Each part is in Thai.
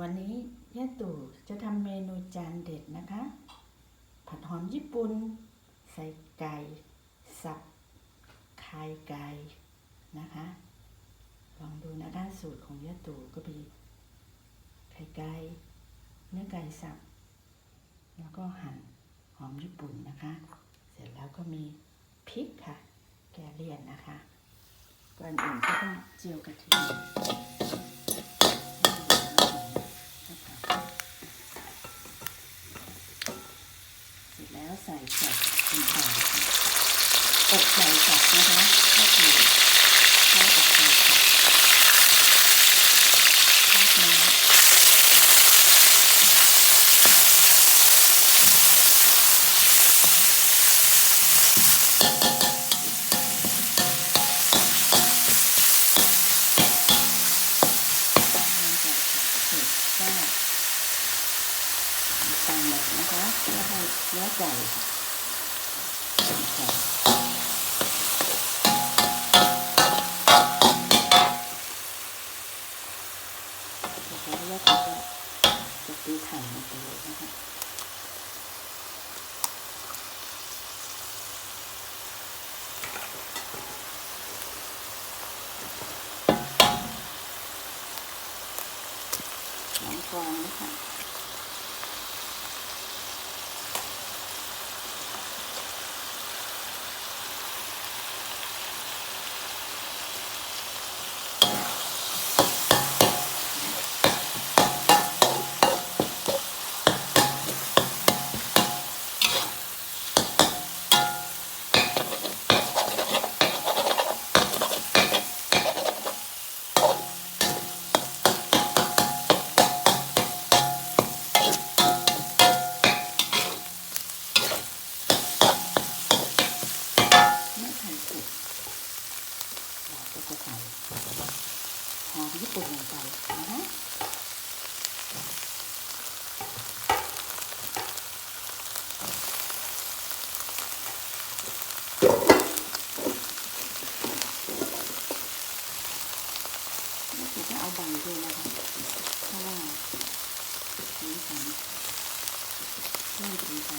วันนี้ย่าตู่จะทำเมนูจานเด็ดนะคะ ผัดหอมญี่ปุ่น ใส่ไก่ สับไข่ไก่นะคะ ลองดูนะคะสูตรของย่าตู่ก็มีไข่ไก่เนื้อไก่สับ แล้วก็หั่นหอมญี่ปุ่นนะคะ เสร็จแล้วก็มีพริกค่ะ แกเลียนนะคะก่อนอื่นก็ต้องเจียวกระเทียม เสร็จแล้วใส่สับเป็นไก่ อกไก่สับนะคะก็คือใช้อกไก่สับแล้วน้ำน้ำไก่สับเสร็จก็ตามเลยนะคะเพื่อให้เนื้อไก่ค่ะเสร็จแล้วเราก็จะตีไข่ลงไปเลยนะคะ น้ำก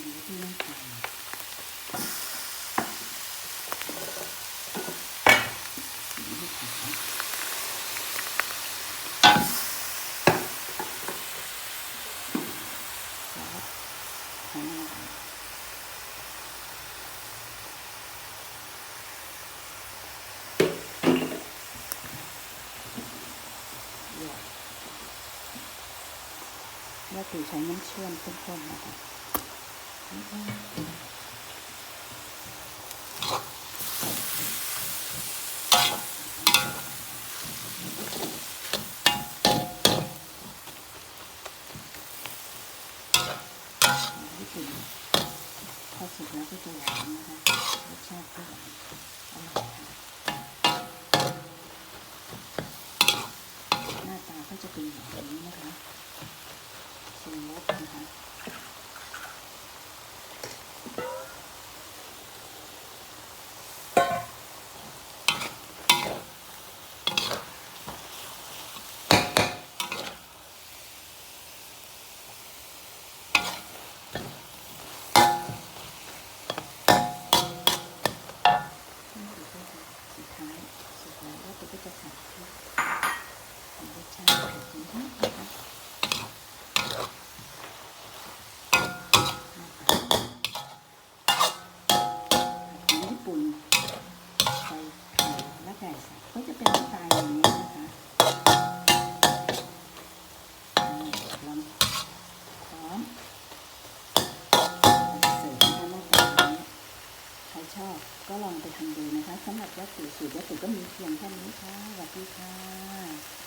ใส่ไว้ที่น้ำไข่ซอสหอมนา พอสุกแล้วก็จะหวานนะคะรสชาติก็หวานอร่อยค่ะหน้าตาก็จะเป็นแบบนี้นะคะสมมตินะคะ นี่คือก็จะสุดท้ายสุดแล้วแล้วก็จะใส่พริกใส่พริก ยะตู่สูตรยะตู่ก็มีเพียงแค่นี้ค่ะสวัสดีค่ะ